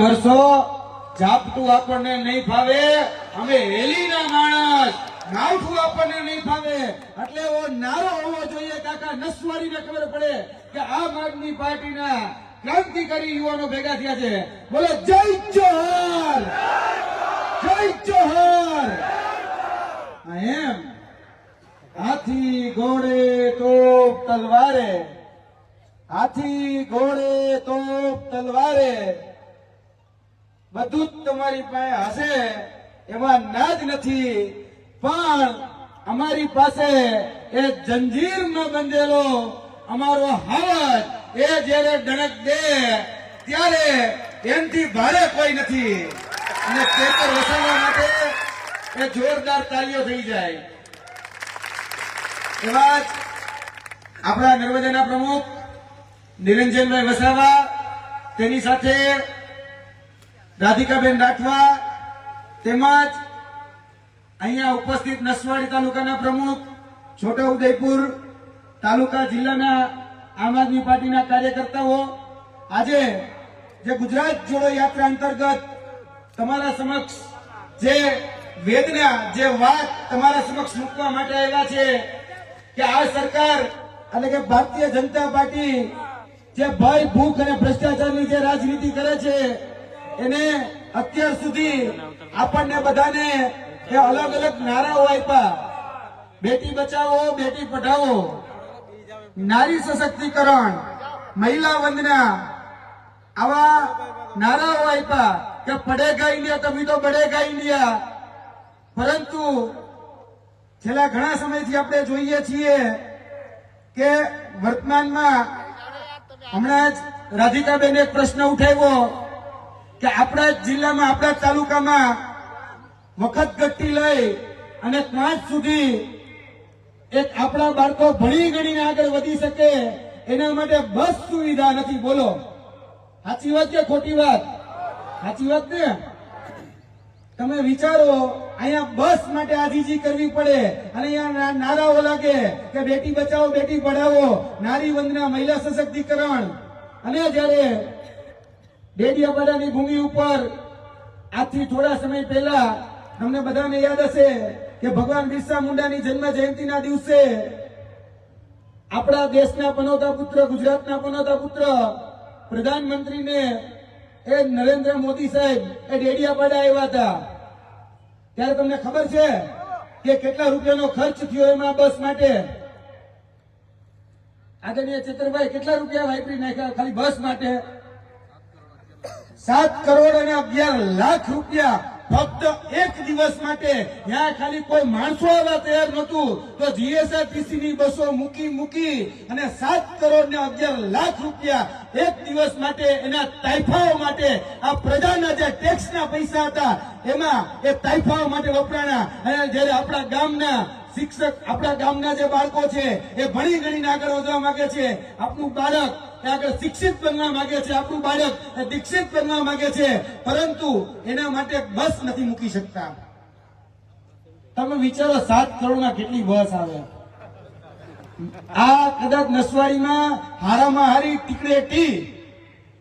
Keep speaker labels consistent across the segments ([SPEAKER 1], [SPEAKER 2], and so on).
[SPEAKER 1] વર્ષો જાપતું આપણને નહીં ફાવે. અમે હેલીના માણસ. નાવઠું આપણને નહીં ફાવે. એટલે એવો નારો હોવો જોઈએ, કાકા નસવાડીને ખબર પડે કે આમ આદમી પાર્ટીના ક્રાંતિકારી યુવાનો ભેગા થયા છે. બોલો, જય જોહર. જય જોહર. એમ. હાથી ઘોડે તોપ તલવારે. હાથી ઘોડે તોપ તલવારે. બધું જ તમારી પાસે હશે, એમાં ના જ નથી. પણ અમારી પાસે એ જંજીર ન બંધેલો અમારો હાવજ, એ જ્યારે ડણક દે, ત્યારે એમથી ભારે કોઈ નથી. અને ખેતર વસાવવા માટે એ જોરદાર તાળીઓ થઈ જાય. એવા જ આપણા નર્મદાના પ્રમુખ નિરંજનભાઈ વસાવા, તેની સાથે રાધિકાબેન રાઠવા તેમજ અહીંયા ઉપસ્થિત નસવાડી તાલુકાના પ્રમુખ છોટા ઉદયપુર તાલુકા જિલ્લાના આમ આદમી પાર્ટીના કાર્યકર્તાઓ, આજે જે ગુજરાત જોડો યાત્રા અંતર્ગત તમારા સમક્ષ જે વેદના, જે વાત તમારા સમક્ષ મૂકવા માટે આવ્યા છે કે આ સરકાર એટલે કે ભારતીય જનતા પાર્ટી જે ભય, ભૂખ અને ભ્રષ્ટાચારની જે રાજનીતિ કરે છે એને અત્યાર સુધી આપણને બધાને એ અલગ અલગ નારાઓ આપ્યા બેટી બચાવો, બેટી પઢાવો. નારી સશક્તિકરણ, મહિલા વંદના. આવા નારાઓ આપ્યા કે પડેગા ઇન્ડિયા તમે તો બડેગા ઇન્ડિયા. પરંતુ છેલ્લા ઘણા સમયથી આપણે જોઈએ છીએ કે વર્તમાનમાં હમણાં જ રાધિકાબેન એક પ્રશ્ન ઉઠાવ્યો. કે આપણા જિલ્લામાં, આપણા તાલુકામાં મખત ગટ્ટી લઈ અને ત્યાં સુધી એક આપણા બાળકો ભણી ગણીને આગળ વધી શકે, એના માટે બસ સુવિધા નથી. બોલો. સાચી વાત કે ખોટી વાત? સાચી વાત ને? તમે વિચારો, અહીંયા બસ માટે આજીજી કરવી પડે અને અહીંયા નારાઓ લાગે કે બેટી બચાવો, બેટી પઢાવો, નારી વંદના, મહિલા સશક્તિકરણ. અને જ્યારે ડેડિયાપાડાની ભૂમિ ઉપર આજથી થોડા સમય પહેલા તમને બધાને યાદ હશે કે ભગવાન બિરસા મુંડાની જન્મ જયંતિના દિવસે આપણા દેશના પનોતા પુત્ર, ગુજરાતના પનોતા પુત્ર, પ્રધાનમંત્રીને એ નરેન્દ્ર મોદી સાહેબ, એ ડેડિયાપાડા આવ્યા હતા. ત્યારે તમને ખબર છે કે કેટલા રૂપિયાનો ખર્ચ થયો એમાં બસ માટે? આદરણીય ચેતરભાઈ કેટલા રૂપિયા વાપરી નાખ્યા ખાલી બસ માટે? સાત કરોડ અને અગિયાર લાખ રૂપિયા ફક્ત એક દિવસ માટે ત્યાં ખાલી કોઈ માણસો આવવા તૈયાર નહોતું. તો જીએસઆરટીસી ની બસો મૂકી મૂકી અને સાત કરોડ ને અગિયાર લાખ રૂપિયા એક દિવસ માટે એના તાઇફાઓ માટે આ પ્રજાના જે ટેક્સના પૈસા હતા, એમાં એ તાઇફાઓ માટે વપરાણા. અને જયારે આપણા ગામના શિક્ષક આપણા ગામના જે બાળકો છે, એ ભણી ગણીને આગળ વધવા માંગે છે. આપણું બાળક એ આગળ શિક્ષિત બનવા માંગે છે. આપણું બાળક એ દીક્ષિત બનવા માંગે છે. પરંતુ એના માટે બસ નથી મૂકી શકતા. તમે વિચારો, સાત કરોડમાં કેટલી બસ આવે? આ કદાચ નસવાડીમાં હારામાં હારી ટીકડે ટી.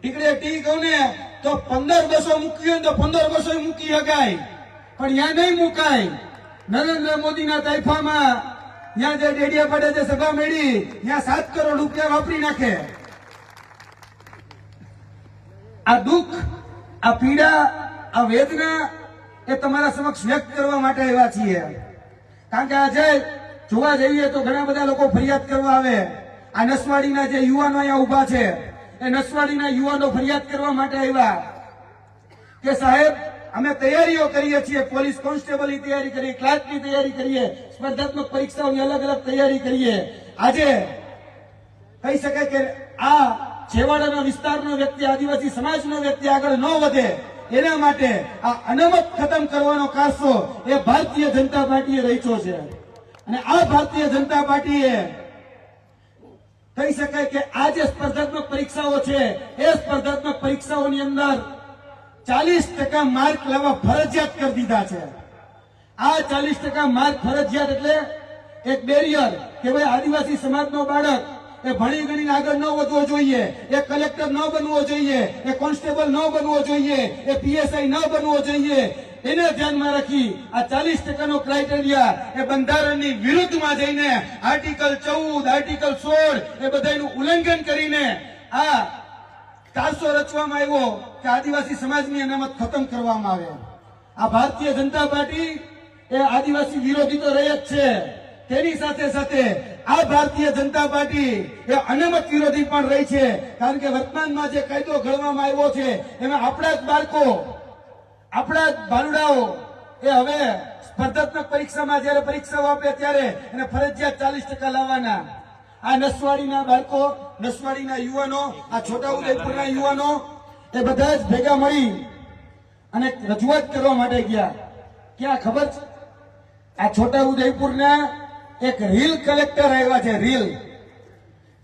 [SPEAKER 1] ટીકડે ટી કહું ને, તો પંદર બસો મૂકી હોય તો પંદર બસો મૂકી શકાય. પણ ત્યાં નહીં મુકાય. નરેન્દ્ર મોદીના તાઇફામાં ત્યાં જે ડેડિયા પડે જે સભા મેળી, ત્યાં સાત કરોડ રૂપિયા વાપરી નાખે. આ દુઃખ, આ પીડા, આ વેદના એ તમારા સમક્ષ વ્યક્ત કરવા માટે આવ્યા છીએ. કારણ કે આજે જોવા જઈએ તો ઘણા બધા લોકો ફરિયાદ કરવા આવે. આ નસવાડીના જે યુવાનો અહીંયા ઊભા છે, એ નસવાડીના યુવાનો ફરિયાદ કરવા માટે આવ્યા. કે સાહેબ અમે તૈયારીઓ કરીએ છીએ. પોલીસ કોન્સ્ટેબલની તૈયારી કરીએ, ક્લાર્કની તૈયારી કરીએ, સ્પર્ધાત્મક પરીક્ષાઓની અલગ અલગ તૈયારી કરીએ. આજે કહી શકાય કે આ છેવાડાના વિસ્તારનો વ્યક્તિ, આદિવાસી સમાજનો વ્યક્તિ આગળ ન વધે, એના માટે આ અનામત ખતમ કરવાનો કારસો એ ભારતીય જનતા પાર્ટીએ રચ્યો છે. અને આ ભારતીય જનતા પાર્ટીએ કહી શકાય કે આ જે સ્પર્ધાત્મક પરીક્ષાઓ છે, એ સ્પર્ધાત્મક પરીક્ષાઓની અંદર ચાલીસ ટકા માર્ક લેવા ફરજિયાત કરી દીધા છે. આ ચાલીસ ટકા માર્ક ફરજિયાત એટલે એક બેરિયર કે ભાઈ આદિવાસી સમાજનો બાળક એ ભણી ગણીને આગળ ન વધવો જોઈએ, એ કલેક્ટર ન બનવો જોઈએ, એ કોન્સ્ટેબલ ન બનવો જોઈએ, એ પીએસઆઈ ન બનવો જોઈએ. એને ધ્યાનમાં રાખી આ ચાલીસ ટકાનો ક્રાઇટેરિયા એ બંધારણની વિરુદ્ધમાં જઈને આર્ટિકલ ચૌદ, આર્ટિકલ સોળ એ બધાનું ઉલ્લંઘન કરીને આ કારસો રચવામાં આવ્યો કે આદિવાસી સમાજની અનામત ખતમ કરવામાં આવે. આ ભારતીય જનતા પાર્ટી એ આદિવાસી વિરોધી તો રહી જ છે. તેની સાથે સાથે આ ભારતીય જનતા પાર્ટી એ અનામત વિરોધી પણ રહી છે. કારણ કે વર્તમાનમાં જે કાયદો ઘડવામાં આવ્યો છે, એમાં આપણા જ બાળકો, આપણા જ બાલુડાઓ એ હવે સ્પર્ધાત્મક પરીક્ષામાં જ્યારે પરીક્ષાઓ આપે ત્યારે એને ફરજિયાત ચાલીસ ટકા લાવવાના. આ નસવાડીના બાળકો, નસવાડીના યુવાનો, આ છોટાઉદેપુરના યુવાનો, એ બધા જ ભેગા મળી અને રજૂઆત કરવા માટે ગયા. ક્યાં ખબર છે? આ છોટાઉદેપુરના એક રીલ કલેક્ટર આવ્યા છે, રીલ.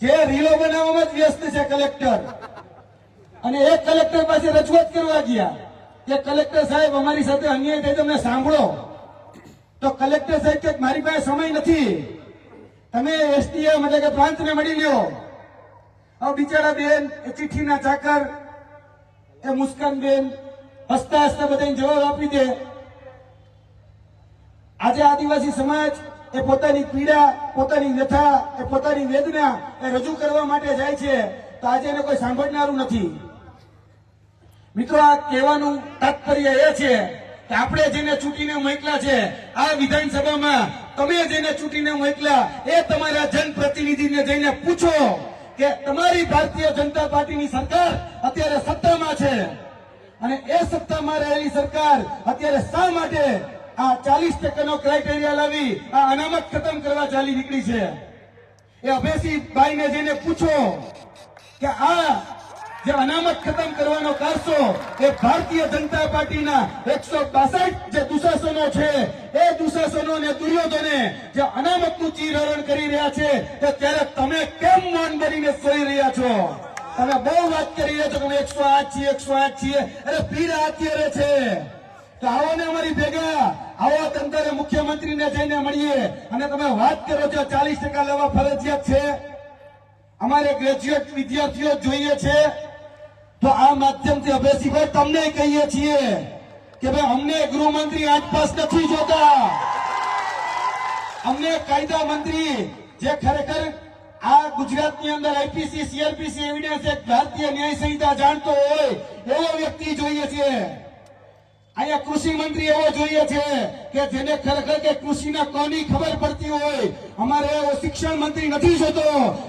[SPEAKER 1] જે રીલો બનાવવામાં જ વ્યસ્ત છે કલેક્ટર. અને એક કલેક્ટર પાસે રજૂઆત કરવા ગયા કે કલેક્ટર સાહેબ, અમારી સાથે અન્યાય થાય તમે સાંભળો. તો કલેક્ટર સાહેબ કે, મારી પાસે સમય નથી. તમે એસડીએમ એટલે કે પ્રાંતને મળી લ્યો. હવે બિચારા બેન, એ ચિઠ્ઠીના ચાકર, એ મુસ્કાન બેન, હસતા હસતા બધાને જવાબ આપી દે. આજે આદિવાસી સમાજ, એ પોતાની પીડા, પોતાની વ્યથા, એ પોતાની વેદના, એ રજૂ કરવા માટે જાય છે. તો આજે એને કોઈ સાંભળનારું નથી. મિત્રો, આ કહેવાનું તાત્પર્ય એ છે કે આપણે જેને ચૂંટીને મોકલા છે, આ વિધાનસભામાં તમે જઈને ચૂંટીને મોકલ્યા એ તમારા જનપ્રતિનિધિને જઈને પૂછો કે તમારી ભારતીય જનતા પાર્ટીની સરકાર અત્યારે સત્તામાં છે. અને એ સત્તામાં રહેલી સરકાર અત્યારે શા માટે આ ચાલીસ ટકાનો ક્રાઇટેરિયા લાવી આ અનામત ખતમ કરવા ચાલી નીકળી છે? એ અભેસી ભાઈને જઈને પૂછો કે આ જે અનામત ખતમ કરવાનો કારસો એ ભારતીય જનતા પાર્ટીના એકસો બાસઠ જે દુશાસનો છે, એ દુશાસનો અને દુર્યોધને જે અનામતનું ચીરહરણ કરી રહ્યા છે, તો ત્યારે તમે કેમ મૌન બનીને સોઈ રહ્યા છો? તમે બહુ વાત કરી રહ્યા છો કે એકસો આઠ છીએ, એકસો આઠ છીએ. અરે પીડા અત્યારે છે. તો આવો ને અમારી ભેગા, આવો તંત્રે મુખ્યમંત્રીને જઈને મળીએ. અને તમે વાત કરો છો, ચાલીસ ટકા લેવા ફરજિયાત છે. અમારે ગ્રેજ્યુએટ વિદ્યાર્થીઓ જોઈએ છે. તો આ માધ્યમથી અભેસીભાઈ તમને કહીએ છીએ કે ભાઈ, અમને ગૃહમંત્રી આસપાસ નથી જોતા. અમને કાયદા મંત્રી જે ખરેખર આ ગુજરાતની અંદર આઈપીસી સીઆરપીસી એવિડન્સ એક ભારતીય ન્યાય સંહિતા જાણતો હોય એવો વ્યક્તિ જોઈએ છે અહીંયા કૃષિ મંત્રી એવો જોઈએ છે કે જેને ખરેખર કે કૃષિના કોની ખબર પડતી હોય. અમારે એવો શિક્ષણ મંત્રી નથી જોતો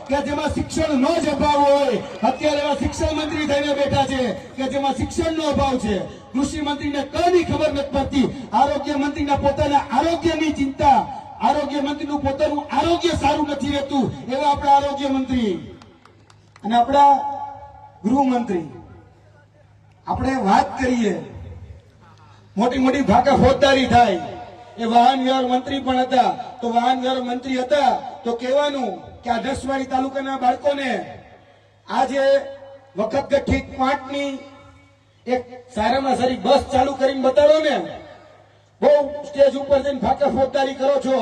[SPEAKER 1] કે જેમાં શિક્ષણ નો જ અભાવ હોય. અત્યારે એવા શિક્ષણ મંત્રી થઈને બેઠા છે કે જેમાં શિક્ષણનો અભાવ છે. કૃષિ મંત્રીને કોની ખબર નથી પડતી. આરોગ્ય મંત્રીના પોતાના આરોગ્યની ચિંતા. આરોગ્ય મંત્રીનું પોતાનું આરોગ્ય સારું નથી રહેતું. એવા આપણા આરોગ્ય મંત્રી અને આપણા ગૃહમંત્રી. આપણે વાત કરીએ મોટી મોટી ભાકા ફોજદારી થાય. એ વાહન વ્યવહાર મંત્રી પણ હતા. તો વાહન વ્યવહાર મંત્રી હતા. તો કહેવાનું કે આ દસવાડી તાલુકાના બાળકોને આજે વખત ગઠ્ઠી પાંચની એક સારામાં સારી બસ ચાલુ કરીને બતાડો ને. બહુ સ્ટેજ ઉપર જઈને ફાકા ફોજદારી કરો છો.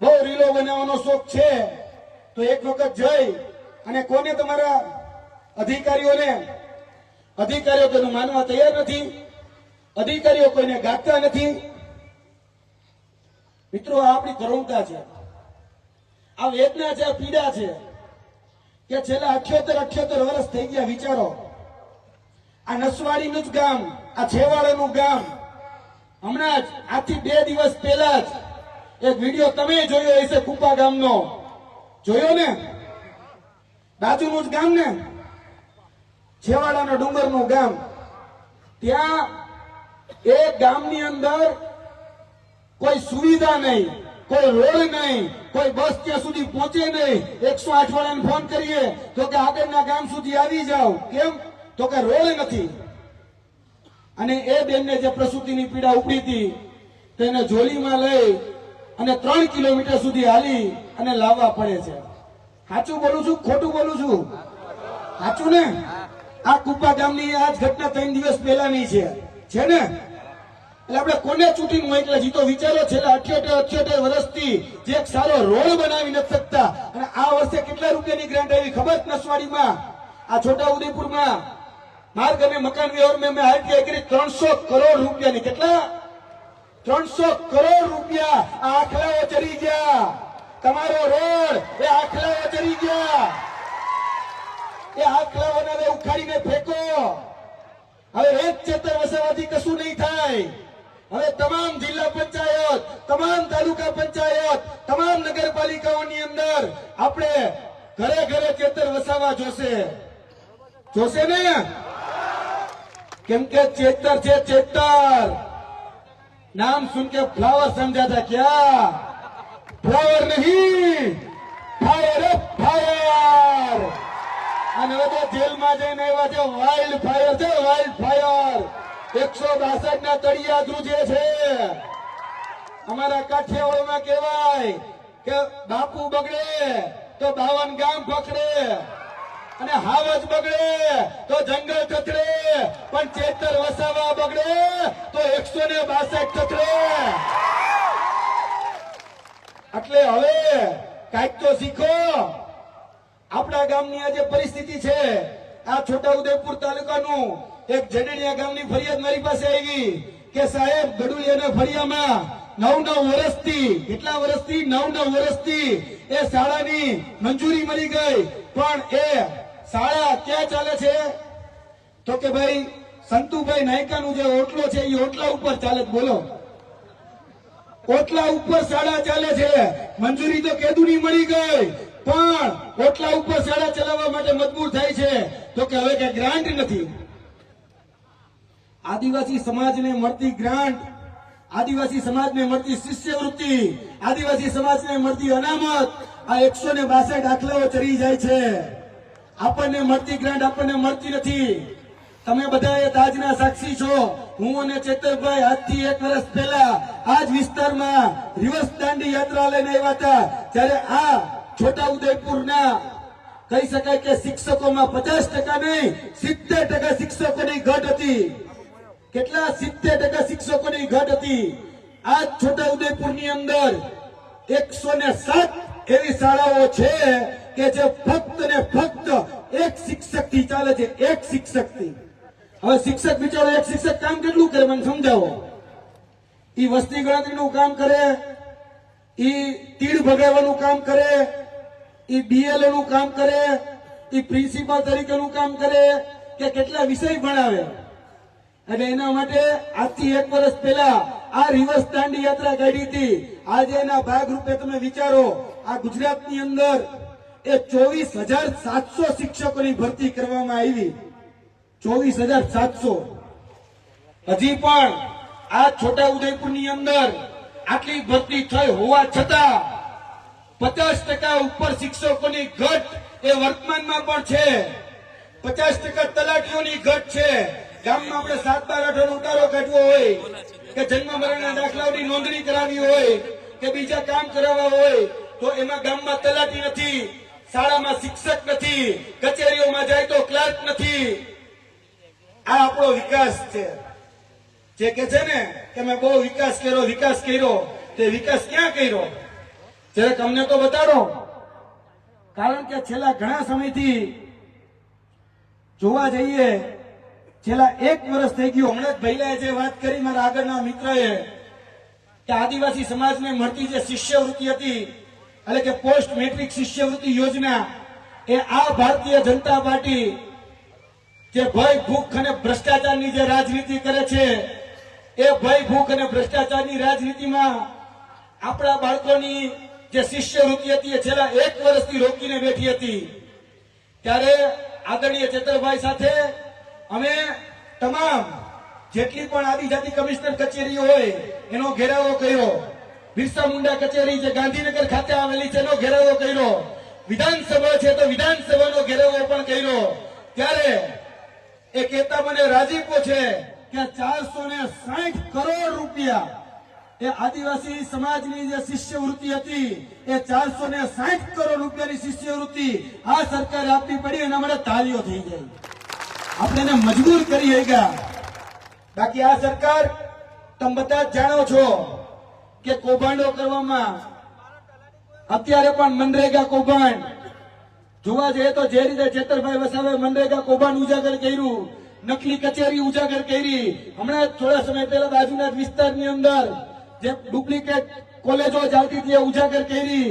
[SPEAKER 1] બહુ રીલો બનાવવાનો શોખ છે. તો એક વખત જઈ અને કોને તમારા અધિકારીઓને, અધિકારીઓ તેનું માનવા તૈયાર નથી. અધિકારીઓ કોઈને ગાતા નથી. મિત્રો, આ આપણી કરુણતા છે. આ વેદના છે, આ પીડા છે કે છેલ્લા અઠ્યોતેર અઠ્યોતેર વર્ષ થઈ ગયા વિચારો. આ નસવાડીનું જ ગામ, આ છેવાડાનું ગામ. હમણાં જ, આજથી બે દિવસ પહેલા જ એક વીડિયો તમે જોયો હશે કુપા ગામનો. જોયો ને? બાજુનું જ ગામ ને? છેવાડાના ડુંગરનું ગામ. ત્યાં એ ગામની અંદર કોઈ સુવિધા નહીં, કોઈ રોડ નહીં, કોઈ બસ ત્યાં સુધી પહોંચે નહીં. એકસો આઠ વાળાને ફોન કરીએ, તો કે આગળના ગામ સુધી આવી જાઓ. કેમ? તો કે રોડ નથી. અને એ બેનને જે પ્રસૂતિની પીડા ઉપડી હતી, તેને જોલીમાં લઈ અને ત્રણ કિલોમીટર સુધી હાલી અને લાવવા પડે છે. સાચું બોલું છું ખોટું બોલું છું? સાચું ને? આ કુપા ગામની આ જ ઘટના ત્રણ દિવસ પહેલાની છે. છે ને? એટલે આપણે કોને ચૂંટીને એટલે જીતો? વિચારો છેલ્લા અઠ્યોતેર અઠ્યોતેર વર્ષથી જે એક સારો રોડ બનાવી નથી શકતા. અને આ વર્ષે કેટલા રૂપિયાની ગ્રાન્ટ આવી ખબર નસવાડીમાં? આ છોટા ઉદેપુરમાં માર્ગ અને મકાન વ્યવહાર મેં આઈટીઆઈ કરી ત્રણસો કરોડ રૂપિયાની. કેટલા? ત્રણસો કરોડ રૂપિયા. આ આખલાઓ ચડી ગયા. તમારો રોડ એ આખલાઓ ચડી ગયા. એ આખલાઓને ઉખાડીને ફેંકો. હવે એક ચેતર વસાવાથી કશું નહીં થાય. હવે તમામ જિલ્લા પંચાયત, તમામ તાલુકા પંચાયત, તમામ નગરપાલિકાઓની અંદર આપણે ઘરે ઘરે ચેતર વસાવા જોશે. જોશે ને? કેમ કે ચેતર છે ચેતર. નામ સુન કે ફ્લાવર સમજાતા ક્યાં? ફ્લાવર નહીં. Fire fire. અને હવે તો જેલમાં જઈને એવા છે વાઇલ્ડ ફાયર છે વાઇલ્ડ ફાયર એકસો બાસઠ ના તળિયા ધ્રુજે છે. અમારા કાઠિયાવાડમાં કહેવાય કે બાપુ બગડે તો બાવન ગામ પકડે અને હાવજ બગડે તો જંગલ કચડે પણ ચેતર વસાવા બગડે તો એકસો ને બાસઠ કચડે એટલે હવે કાંઈક તો શીખો. આપણા ગામની આ જે પરિસ્થિતિ છે, આ છોટા ઉદેપુર તાલુકાનું એક જડેડિયા ગામની ફરિયાદ મારી પાસે આવી કે સાહેબ, ગડુલિયાના ફરિયામાં નવ નવ વર્ષથી, કેટલા વર્ષથી નવ નવ વર્ષથી એ શાળાની મંજૂરી મળી ગઈ, પણ એ શાળા ક્યાં ચાલે છે? તો કે ભાઈ, સંતુભાઈ નાયકાનું જે ઓટલો છે એ ઓટલા ઉપર ચાલે બોલો. ઓટલા ઉપર શાળા ચાલે છે, મંજૂરી તો કેદુની મળી ગઈ પણ ઓટલા ઉપર શાળા ચલાવવા માટે મજબૂર થાય છે. તો કે હવે કઈ ગ્રાન્ટ નથી. આદિવાસી સમાજને મળતી ગ્રાન્ટ, આદિવાસી સમાજને મળતી શિષ્યવૃત્તિ, આદિવાસી સમાજને મળતી અનામત, આ એકસો ને બાસઠ દાખલાઓ ચડી જાય છે. આપણને મળતી ગ્રાન્ટ આપણને મળતી નથી. તમે બધા એ તાજના સાક્ષી છો. હું અને ચેતરભાઈ આજથી એક વર્ષ પહેલા આ જ વિસ્તારમાં રિવર્સ દાંડી યાત્રા લઈને આવ્યા હતા. ત્યારે આ છોટા ઉદયપુરના કહી શકાય કે શિક્ષકોમાં પચાસ ટકા નહીં સિત્તેર ટકા શિક્ષકોની ઘટ હતી. કેટલા સિત્તેર ટકા શિક્ષકોની ઘટ હતી? આ છોટા ઉદયપુરની અંદર એકસો ને સાત એવી શાળાઓ છે કે જે ફક્ત ને ફક્ત એક શિક્ષકથી ચાલે છે, એક શિક્ષકથી હવે શિક્ષક બિચારો એક શિક્ષક કામ કેટલું કરે મને સમજાવો? ઈ વસ્તી ગણતરીનું કામ કરે, ઈ તીડ ભગાવવાનું કામ કરે બીએલઓ નું કામ કરે એ પ્રિન્સિપાલ તરીકેનું કામ કરે, કે કેટલા વિષય ભણાવે. અને એના માટે આજથી એક વર્ષ પહેલા આ રિવર્સ દાંડી યાત્રા કાઢી હતી. આજે એના ભાગરૂપે તમે વિચારો, આ ગુજરાતની અંદર એ ચોવીસ હજાર સાતસો શિક્ષકોની ભરતી કરવામાં આવી. ચોવીસ હજાર સાતસો. હજી પણ આ છોટા ઉદયપુરની અંદર આટલી ભરતી થઈ હોવા છતાં પચાસ ટકા ઉપર શિક્ષકોની ઘટ એ વર્તમાનમાં પણ છે. પચાસ ટકા તલાટીઓની ઘટ છે. ગામમાં આપણે સાત બાર આઠ ઉતારો કાઢવો હોય, કે જન્મ મરણના દાખલાઓની નોંધણી કરાવી હોય, કે બીજા કામ કરાવવા હોય, તો એમાં ગામમાં તલાટી નથી, શાળામાં શિક્ષક નથી, કચેરીઓમાં જાય તો ક્લાર્ક નથી. આ આપણો વિકાસ છે. જે કે છે ને, કે મેં બહુ વિકાસ કર્યો વિકાસ કર્યો, તે વિકાસ ક્યાં કર્યો? જરાક તમને તો બતાડો. કારણ કે છેલ્લા ઘણા સમયથી જોવા જઈએ, છેલ્લા એક વર્ષ થઈ ગયું. હમણાં જ ભૈલાએ જે વાત કરી મારા આગળના મિત્રએ, કે આદિવાસી સમાજને મળતી જે શિષ્યવૃત્તિ હતી, એટલે કે પોસ્ટ મેટ્રિક શિષ્યવૃત્તિ યોજના, એ આ ભારતીય જનતા પાર્ટી જે ભય, ભૂખ અને ભ્રષ્ટાચારની જે રાજનીતિ કરે છે, એ ભય, ભૂખ અને ભ્રષ્ટાચારની રાજનીતિમાં આપણા બાળકોની જે શિષ્યવૃત્તિ હતી એ છેલ્લા એક વર્ષથી રોકીને બેઠી હતી. ત્યારે આદરણીય ચેતરભાઈ સાથે અમે તમામ જેટલી પણ આદિજાતિ કમિશનર કચેરીઓ હોય, એનો ઘેરાવો કર્યો. બિરસા મુંડા કચેરી જે ગાંધીનગર ખાતે આવેલી છે, એનો ઘેરાવો કર્યો. વિધાનસભા છે તો વિધાનસભાનો ઘેરાવો પણ કર્યો. ત્યારે એ કહેતા મને રાજીપો છે કે ચારસો ને સાઠ કરોડ રૂપિયા એ આદિવાસી સમાજની જે શિષ્યવૃત્તિ હતી, એ ચારસો ને સાઠ કરોડ રૂપિયાની શિષ્યવૃત્તિ આ સરકારે આપવી પડી એના માટે તાળીઓ થઈ જાય. આપણે એને મજબૂર કરી ગયા બાકી આ સરકાર, તમે બધા જાણો છો કે કૌભાંડો કરવામાં અત્યારે પણ મનરેગા કૌભાંડ, જોવા જઈએ તો જે રીતે જેતરભાઈ વસાવે મનરેગા કૌભાંડ ઉજાગર કર્યું, નકલી કચેરી ઉજાગર કરી, હમણાં થોડા સમય પહેલા બાજુના વિસ્તારની અંદર જે ડુપ્લિકેટ કોલેજો ચાલતી હતી ઉજાગર કરી.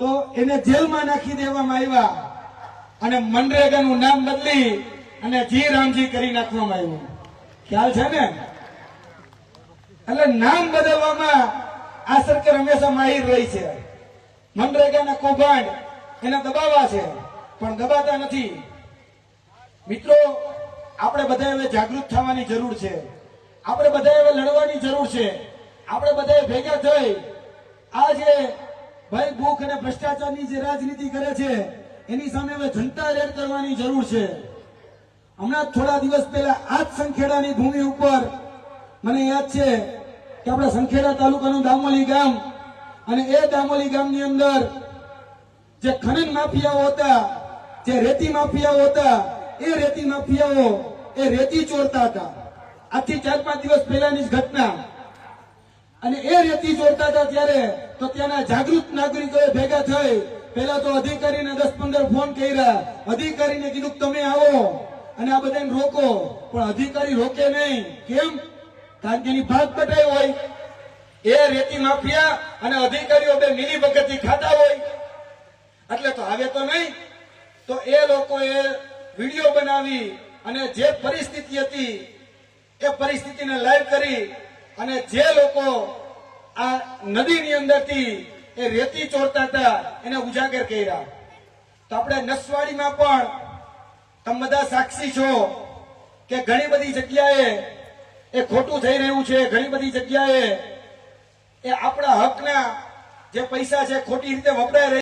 [SPEAKER 1] તો એને જેલમાં નાખી દેવામાં આવ્યા અને મનરેગાનું નામ બદલી અને જી રામજી કરી નાખવામાં આવ્યું. ખ્યાલ છે ને? એટલે નામ બદલવામાં આ સરકાર હંમેશા માહિર રહી છે. મનરેગાના કૌભાંડ એને દબાવવા છે, પણ દબાતા નથી. મિત્રો, આપણે બધા હવે જાગૃત થવાની જરૂર છે. આપણે બધા હવે લડવાની જરૂર છે. આપણે બધા ભેગા થઈ આ જે ભાઈ ભૂખ અને ભ્રષ્ટાચારની જે રાજનીતિ કરે છે, એની સામે હવે જનતા રેડ કરવાની જરૂર છે. હમણાં થોડા દિવસ પહેલા આ જ સંખેડાની ભૂમિ ઉપર મને યાદ છે કે આપણા સંખેડા તાલુકાનું દામોલી ગામ અને એ દામોલી ગામની અંદર જે ખનન માફિયાઓ હતા, જે રેતી માફિયાઓ હતા, એ રેતી માફિયાઓ એ રેતી ચોરતા હતા. આજથી ચાર પાંચ દિવસ પહેલાની જ ઘટના. અને એ રેતી જોડતા હતા ત્યારે તો ત્યાંના જાગૃત નાગરિકોએ ભેગા થઈ પેલા તો અધિકારીને દસ પંદર ફોન કર્યા. અધિકારીને કીધું તમે આવો અને આ બધાને રોકો. પણ અધિકારી રોકે નહીં. કેમ? કારણ કે એની ભાગ કટાઈ હોય. એ રેતી માફિયા અને અધિકારીઓ બે મિલી ભગતથી ખાતા હોય. એટલે તો આવે તો નહીં. તો એ લોકોએ વીડિયો બનાવી અને જે પરિસ્થિતિ હતી, એ પરિસ્થિતિને લાઈવ કરી અને જે લોકો આ નદીની અંદરથી એ રેતી ચોરતા હતા, એને ઉજાગર કર્યા. તો આપણે નસવાડીમાં પણ તમે બધા સાક્ષી છો કે ઘણી બધી જગ્યાએ એ ખોટું થઈ રહ્યું છે, ઘણી બધી જગ્યાએ એ આપણા હકના જે પૈસા છે, ખોટી રીતે વપરાય